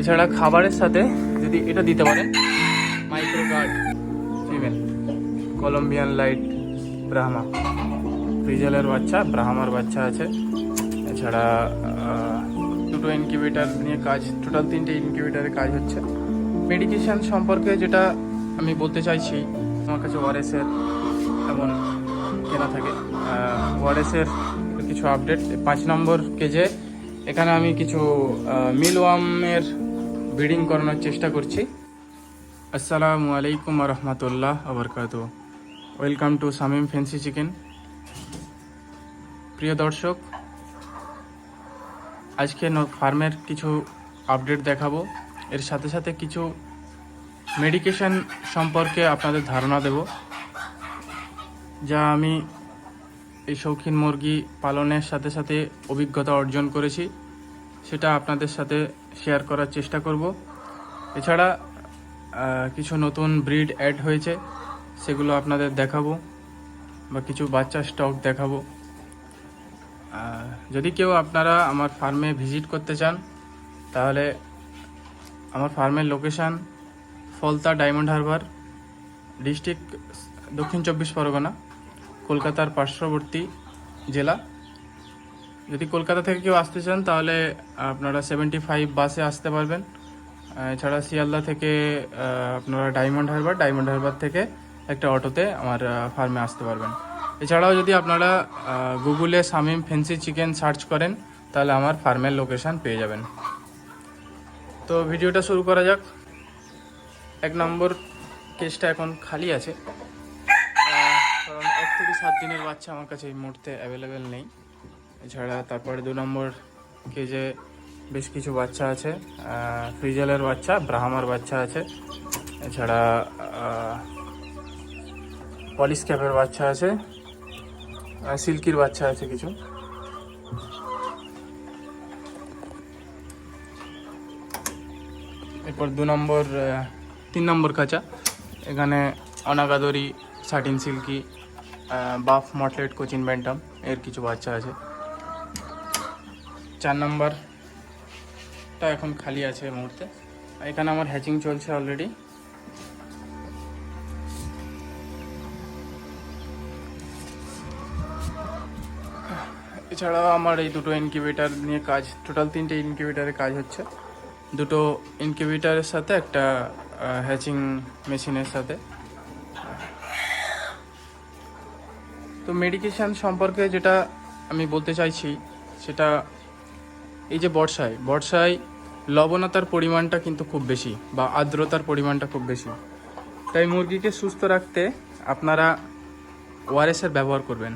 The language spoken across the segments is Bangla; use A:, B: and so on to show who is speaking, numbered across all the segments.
A: এছাড়া খাবারের সাথে যদি এটা দিতে পারেন micro guard female Colombian light Brahma ফ্রিজেলের বাচ্চা ব্রাহ্মার বাচ্চা আছে। এছাড়া দুটো ইনকিউবেটার নিয়ে কাজ টোটাল তিনটে ইনকিউবেটারে কাজ হচ্ছে। মেডিকেশন সম্পর্কে যেটা আমি বলতে চাইছি, আমার কাছে ওয়ারেসের এমন কেনা থাকে। ওয়ারেসের কিছু আপডেট পাঁচ নম্বর কেজে এখানে আমি কিছু মিলওয়ামের ব্রিডিং করানোর চেষ্টা করছি। আসসালামু আলাইকুম রহমতুল্লাহ আবরকাত welcome to Samim fancy chicken প্রিয় দর্শক, আজকে ফার্মের কিছু আপডেট দেখাবো। এর সাথে সাথে কিছু মেডিকেশন সম্পর্কে আপনাদের ধারণা দেব। যা আমি এই শৌখিন মুরগি পালনের সাথে সাথে অভিজ্ঞতা অর্জন করেছি। সেটা আপনাদের সাথে শেয়ার করার চেষ্টা করব। এছাড়া কিছু নতুন ব্রিড অ্যাড হয়েছে, সেগুলো আপনাদের দেখাবো বা কিছু বাচ্চা স্টক দেখাবো। যদি কেউ আপনারা আমার ফার্মে ভিজিট করতে চান, তাহলে আমার ফার্মের location Falta Diamond Harbour district দক্ষিণ চব্বিশ পরগনা। কলকাতার পার্শ্ববর্তী জেলা। যদি কলকাতা থেকে কেউ আসতে চান, তাহলে আপনারা সেভেন্টি ফাইভ বাসে আসতে পারবেন। এছাড়া শিয়ালদা থেকে আপনারা ডায়মন্ড হারবার ডায়মন্ড হারবার থেকে একটা অটোতে আমার ফার্মে আসতে পারবেন। এছাড়াও যদি আপনারা গুগলে শামিম ফেন্সি চিকেন সার্চ করেন, তাহলে আমার ফার্মের লোকেশন পেয়ে যাবেন। তো ভিডিওটা শুরু করা যাক। এক নম্বর কেসটা এখন খালি আছে। থেকে সাত দিনের বাচ্চা আমার কাছে এই মুহূর্তে অ্যাভেলেবেল নেই। এছাড়া তারপরে দু নম্বর কেজে বেশ কিছু বাচ্চা আছে ফ্রিজেলের বাচ্চা ব্রাহ্মার বাচ্চা আছে, এছাড়া পলিশ ক্যাপের বাচ্চা আছে সিল্কির বাচ্চা আছে কিছু। এরপর দু নম্বর তিন নম্বর খাঁচা। এখানে Onagadori satin silkie buff mottled Cochin bantam এর কিছু বাচ্চা আছে। চার নম্বরটা এখন খালি আছে এই মুহূর্তে। এখানে আমার হ্যাচিং চলছে অলরেডি এছাড়াও আমার এই দুটো ইনকিউবেটার নিয়ে কাজ টোটাল তিনটে ইনকিউবেটারে কাজ হচ্ছে। দুটো ইনকিউবেটারের সাথে একটা হ্যাচিং মেশিনের সাথে। তো মেডিকেশন সম্পর্কে যেটা আমি বলতে চাইছি, সেটা এই যে বর্ষায় বর্ষায় লবণতার পরিমাণটা কিন্তু খুব বেশি বা আর্দ্রতার পরিমাণটা খুব বেশি। তাই মুরগিকে সুস্থ রাখতে আপনারা ওআরএসের ব্যবহার করবেন।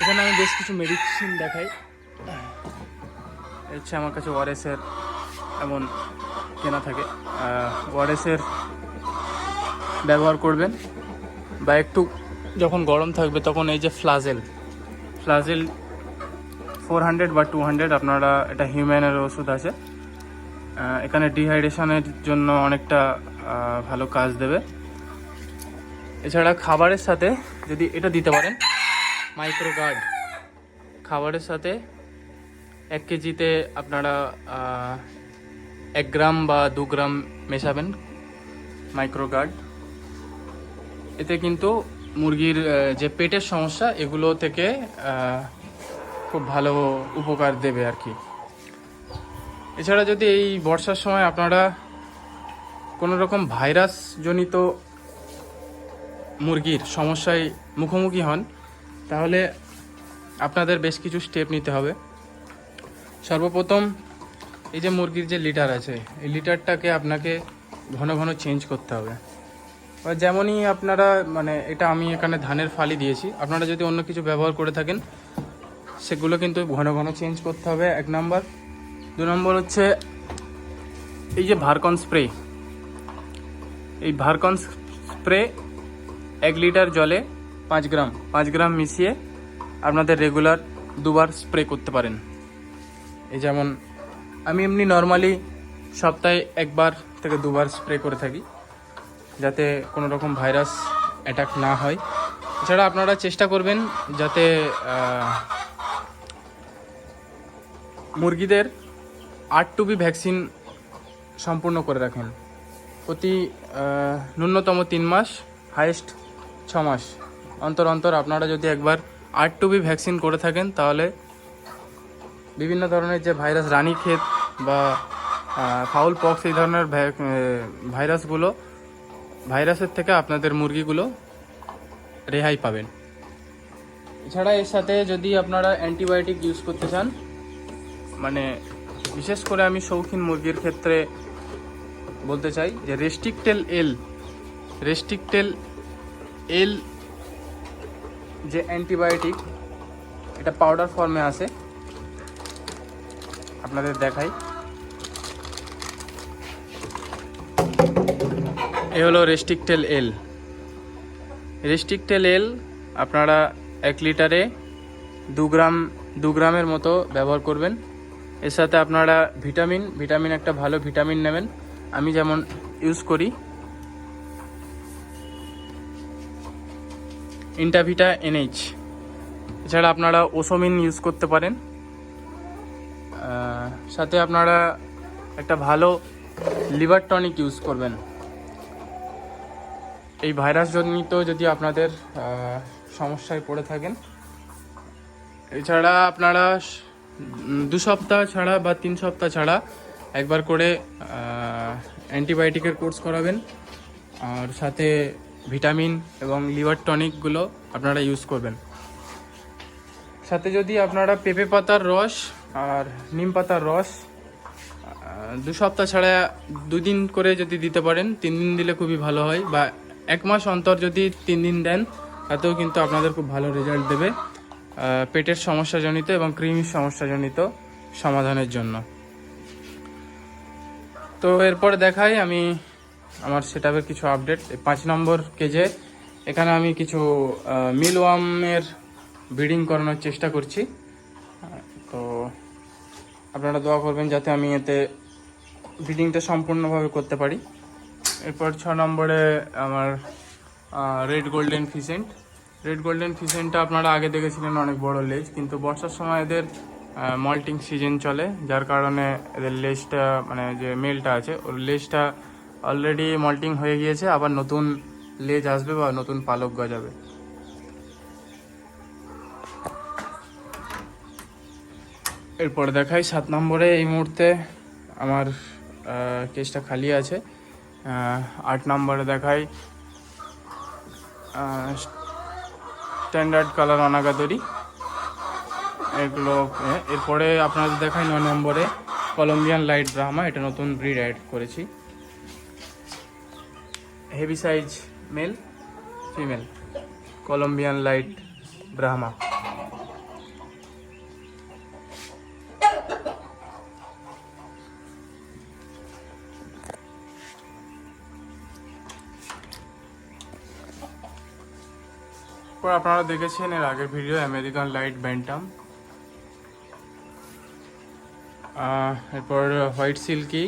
A: এখানে আমি বেশ কিছু মেডিসিন দেখাই। হচ্ছে আমার কাছে ওআরএসের এমন কেনা থাকে। ওআরএসের ব্যবহার করবেন বা একটু যখন গরম থাকবে তখন এই যে ফ্লাজেল ফ্লাজেল ফোর হান্ড্রেড বা টু হান্ড্রেড আপনারা এটা হিউম্যানের ওষুধ আছে। এখানে ডিহাইড্রেশনের জন্য অনেকটা ভালো কাজ দেবে। এছাড়া খাবারের সাথে যদি এটা দিতে পারেন মাইক্রো গার্ড খাবারের সাথে এক কেজিতে আপনারা এক গ্রাম বা দু গ্রাম মেশাবেন মাইক্রো গার্ড এতে কিন্তু মুরগির যে পেটের সমস্যা, এগুলো থেকে খুব ভালো উপকার দেবে আর কি। এছাড়া যদি এই বর্ষার সময় আপনারা কোনো রকম ভাইরাস জনিত মুরগির সমস্যায় মুখোমুখি হন, তাহলে আপনাদের বেশ কিছু স্টেপ নিতে হবে। সর্বপ্রথম, এই যে মুরগির যে লিটার আছে, এই লিটারটাকে আপনাকে ঘন ঘন চেঞ্জ করতে হবে। যেমনই আপনারা মানে এটা আমি এখানে ধানের ফালি দিয়েছি। আপনারা যদি অন্য কিছু ব্যবহার করে থাকেন, সেগুলো কিন্তু ঘন ঘন চেঞ্জ করতে হবে, এক নম্বর। দু নম্বর হচ্ছে, এই যে ভারকন স্প্রে এই ভারকন স্প্রে এক লিটার জলে পাঁচ গ্রাম পাঁচ গ্রাম মিশিয়ে আপনাদের রেগুলার দুবার স্প্রে করতে পারেন। এই যেমন, আমি এমনি নর্মালি সপ্তাহে একবার থেকে দুবার স্প্রে করে থাকি। যাতে কোনো রকম ভাইরাস অ্যাটাক না হয়। এছাড়া আপনারা চেষ্টা করবেন যাতে মুরগিদের আট টু বি ভ্যাকসিন সম্পূর্ণ করে রাখেন। প্রতি ন্যূনতম তিন মাস হাইয়েস্ট ছ মাস। অন্তর অন্তর আপনারা যদি একবার আর টু বি ভ্যাকসিন করে থাকেন, তাহলে বিভিন্ন ধরনের যে ভাইরাস, রানীক্ষেত বা ফাউল পক্স এই ধরনের ভাইরাসগুলো ভাইরাসের থেকে আপনাদের মুরগিগুলো রেহাই পাবেন। এছাড়া এর সাথে যদি আপনারা অ্যান্টিবায়োটিক ইউজ করতে চান মানে বিশেষ করে আমি শৌখিন মুরগির ক্ষেত্রে বলতে চাই যে রেস্ট্রিক্টেল এল রেস্ট্রিক্টেল এল যে অ্যান্টিবায়োটিক, এটা পাউডার ফর্মে আসে আপনাদের দেখাই। এ হলো রেস্ট্রিক্টেল এল রেস্ট্রিক্টেল এল আপনারা এক লিটারে দু গ্রাম, দু গ্রামের মতো ব্যবহার করবেন। এর সাথে আপনারা ভিটামিন ভিটামিন একটা ভালো ভিটামিন নেবেন। আমি যেমন ইউজ করি। ইন্টাভিটা এনএইচ এছাড়া আপনারা ওসোমিন ইউজ করতে পারেন। সাথে আপনারা একটা ভালো লিভার টনিক ইউজ করবেন। এই ভাইরাসজনিত যদি আপনাদের সমস্যায় পড়ে থাকেন, এছাড়া আপনারা দু সপ্তাহ ছাড়া বা তিন সপ্তাহ ছাড়া একবার করে অ্যান্টিবায়োটিকের কোর্স করাবেন। আর সাথে ভিটামিন এবং লিভার টনিকগুলো আপনারা ইউজ করবেন। সাথে যদি আপনারা পেঁপে পাতার রস আর নিম পাতার রস দু সপ্তাহ ছাড়া দুদিন করে যদি দিতে পারেন, তিন দিন দিলে খুবই ভালো হয় বা এক মাস অন্তর যদি তিন দিন দেন, তাতেও কিন্তু আপনাদের খুব ভালো রেজাল্ট দেবে। পেটের সমস্যাজনিত এবং কৃমির সমস্যাজনিত সমাধানের জন্য। তো এরপর দেখাই আমি আমার সেটআপের কিছু আপডেট পাঁচ নম্বর কেজে এখানে আমি কিছু মিলওয়ামের ব্রিডিং করানোর চেষ্টা করছি। তো আপনারা দোয়া করবেন যাতে আমি এতে ব্রিডিংটা সম্পূর্ণভাবে করতে পারি। এরপর ছ নম্বরে আমার red golden pheasant red golden ফিসেন্টটা আপনারা আগে দেখেছিলেন অনেক বড় লেজ কিন্তু বর্ষার সময় এদের মল্টিং সিজন চলে, যার কারণে এদের লেজটা মানে যে মেলটা আছে, ওর লেজটা অলরেডি মল্টিং হয়ে গিয়েছে, আবার নতুন লেজ আসবে বা নতুন পালক গজাবে। এরপর দেখাই সাত নম্বরে এই মুহূর্তে আমার কেসটা খালি আছে। আট নম্বরে দেখাই। স্ট্যান্ডার্ড কালার অনাগাদরি এগুলো এরপরে আপনাদের দেখাই নয় নম্বরে কলম্বিয়ান লাইট ব্রাহ্মা এটা নতুন ব্রিড অ্যাড করেছি। Heavy size male female Columbian light Brahma এরপর আপনারা দেখেছেন এর আগের ভিডিও আমেরিকান লাইট ব্যান্টাম এরপর white silkie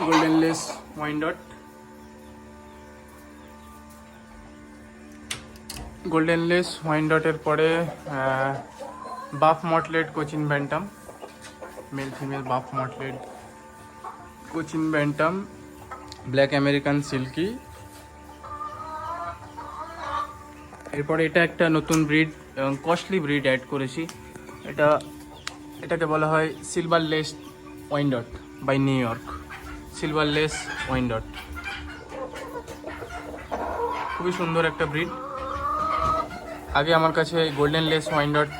A: golden lace Wyandotte golden lace ওয়াইন্ডটের পরে buff mottled Cochin bantam male female buff mottled Cochin bantam black American silkie. এরপরে এটা একটা নতুন ব্রিড, এবং কস্টলি ব্রিড অ্যাড করেছি। এটা, এটাকে বলা হয় silver lace Wyandotte by New York silver lace Wyandotte খুবই সুন্দর একটা ব্রিড। আগে আমার কাছে গোল্ডেন লেস ওয়াইন্ডট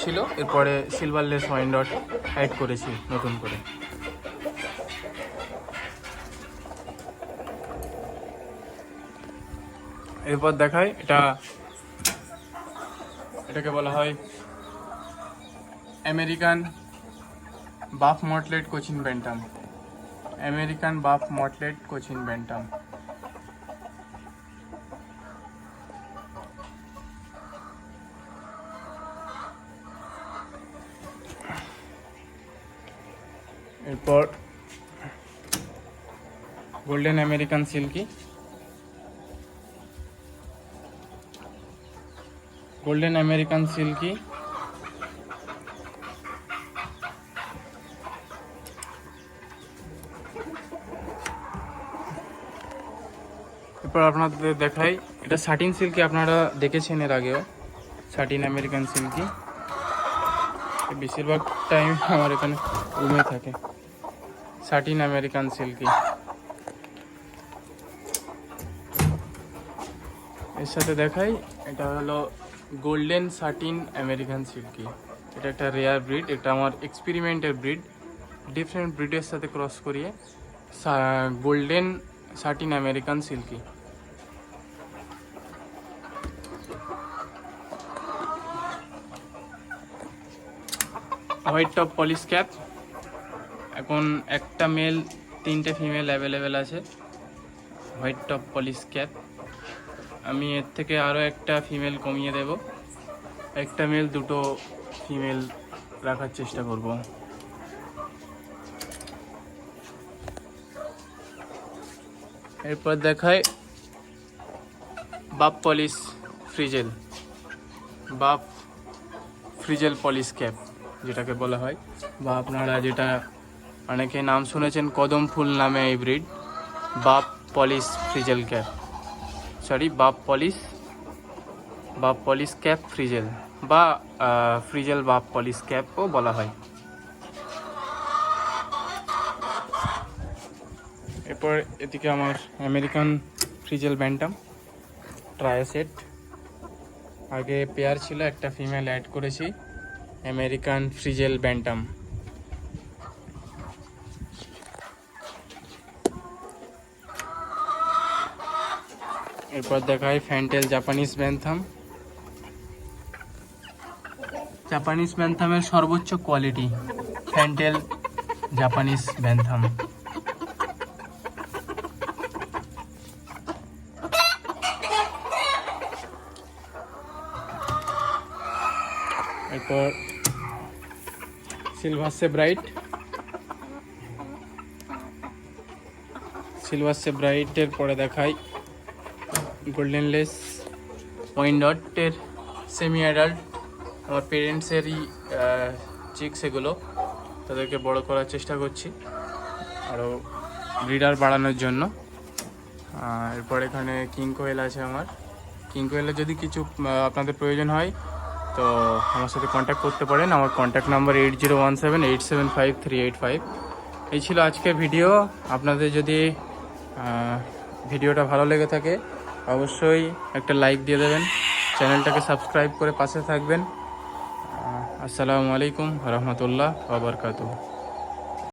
A: ছিল, এরপরে সিলভার লেস ওয়াইন্ডট অ্যাড করেছি নতুন করে। এরপর দেখায় এটা এটাকে বলা হয় American buff mottled Cochin bantam American buff mottled Cochin bantam এরপর golden American silkie. Golden American silkie এরপর আপনাদের দেখাই। এটা সাটিন সিল্কি আপনারা দেখেছেন এর আগেও। সাটিন আমেরিকান সিল্কি বেশিরভাগ টাইম আমার এখানে রুমে থাকে। সাটিন আমেরিকান সিল্কি এর সাথে দেখাই, এটা হলো গোল্ডেন সাটিন আমেরিকান সিল্কি। এটা একটা রেয়ার ব্রিড এটা আমার এক্সপেরিমেন্টের ব্রিড ডিফারেন্ট ব্রিডের সাথে ক্রস করিয়ে golden satin American silkie. White top Polish cap এখন একটা মেল তিনটে ফিমেল অ্যাভেলেবেল আছে। হোয়াইট টপ পলিশ ক্যাপ আমি এর থেকে আরও একটা ফিমেল কমিয়ে দেব। একটা মেল দুটো ফিমেল রাখার চেষ্টা করব। এরপর দেখায় buff Polish frizzle buff frizzle Polish cap যেটাকে বলা হয়। বা আপনারা যেটা অনেকে নাম শুনেছেন কদম ফুল নামে এই breed buff Polish frizzle cap sorry buff Polish buff Polish cap frizzle বা ফ্রিজেল বাপ পলিশ ক্যাপও বলা হয়। এরপর এদিকে আমার আমেরিকান ফ্রিজেল ব্যান্টাম ট্রায়াসেট আগে পেয়ার ছিল, একটা ফিমেল অ্যাড করেছি। আমেরিকান ফ্রিজেল ব্যান্টাম এরপর দেখায় ফ্যান্টেল জাপানিজ ব্যান্থাম। জাপানিজ ব্যান্থামের সর্বোচ্চ কোয়ালিটি ফ্যান্টেল জাপানিজ ব্যান্থাম। এরপর সিলভার সে ব্রাইট সিলভার সে ব্রাইটের পরে দেখাই গোল্ডেন লেস ওয়াইন ডটের সেমি অ্যাডাল্ট আমার পেরেন্টসেরই চিক্স এগুলো। তাদেরকে বড় করার চেষ্টা করছি, আরও ব্রিডার বাড়ানোর জন্য। এরপর এখানে কিং কোয়েল আছে আমার। কিং কোয়েলের যদি কিছু আপনাদের প্রয়োজন হয়, তো আমার সাথে কন্ট্যাক্ট করতে পারেন। আমার contact number eight zero one seven eight seven five three eight five এই ছিল আজকের ভিডিও আপনাদের যদি ভিডিওটা ভালো লেগে থাকে অবশ্যই একটা লাইক দিয়ে দেবেন। চ্যানেলটাকে সাবস্ক্রাইব করে পাশে থাকবেন। আসসালামু আলাইকুম রহমতুল্লাহ বাবরকাতু